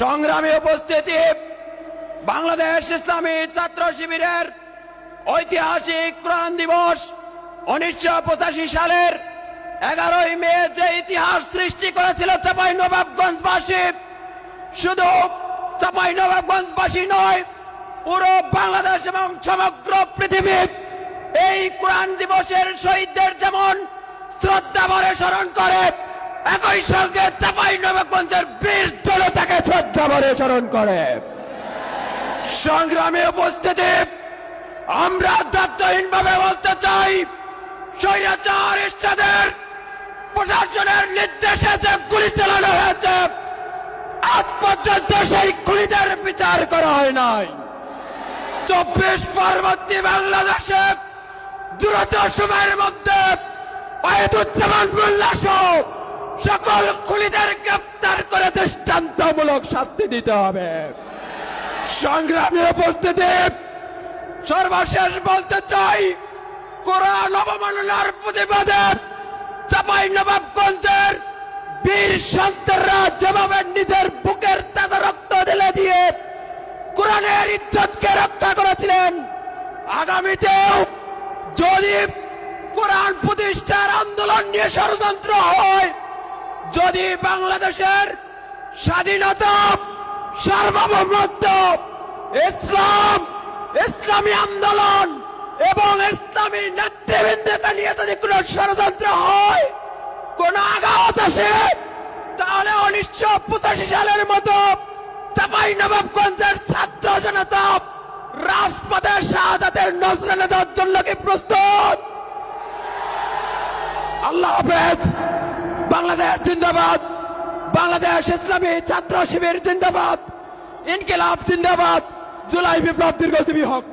সংগ্রামী উপস্থিতি, বাংলাদেশ ইসলামী ছাত্র শিবিরের ঐতিহাসিক কোরআন দিবস উনিশশো পঁচাশি সালের এগারোই মে যে ইতিহাস সৃষ্টি করেছিল চাপাই নবাবগঞ্জবাসী শুধু চাপাই নবাবগঞ্জবাসী নয়, পুরো বাংলাদেশ এবং সমগ্র পৃথিবী এই কোরআন দিবসের শহীদদের যেমন শ্রদ্ধা ভরে স্মরণ করে, একই সঙ্গে চাপাই নবাবগঞ্জের বীর জনতাকে শ্রদ্ধা ভরে স্মরণ করে। সংগ্রামে উপস্থিতি, আমরা দায়িত্বহীন ভাবে বলতে চাই, স্বৈরাচার প্রশাসনের নির্দেশে যে গুলি চালানো হয়েছে, আজ পর্যন্ত সেই গুলিদের বিচার করা হয় নাই। চব্বিশ পরবর্তী বাংলাদেশে দ্রুত সময়ের মধ্যে সহ সকল খুলিদের গ্রেপ্তার করে দৃষ্টান্তমূলক শাস্তি দিতে হবে। সংগ্রামী উপস্থিতি, সর্বশেষ বলতে চাই, কোরআন অবমাননার প্রতিবাদে চাপাই নবাবগঞ্জের বীর সন্তানরা যেভাবে নিজের বুকের তাজা রক্ত দিলে দিয়ে কোরআনের ইজ্জতকে রক্ষা করেছিলেন, আগামীতেও যদি কোরআন প্রতিষ্ঠার আন্দোলন নিয়ে ষড়যন্ত্র হয় যদি বাংলাদেশের স্বাধীনতা সার্বভৌমত্ব, ইসলাম, ইসলামী আন্দোলন এবং ইসলামী নেতৃবৃন্দকে নিয়ে যদি কোনো ষড়যন্ত্র হয়, কোন আঘাত আসে, তাহলে উনিশশো পঁচাশি সালের মতো ছাত্র জনতা রাজপথে শাহাদাতের নজরানা দেওয়ার জন্য কি প্রস্তুত? আল্লাহ হাফেজ। বাংলাদেশ জিন্দাবাদ। বাংলাদেশ ইসলামী ছাত্র শিবির জিন্দাবাদ। ইনকিলাব জিন্দাবাদ। জুলাই বিপ্লব দীর্ঘজীবী হোক।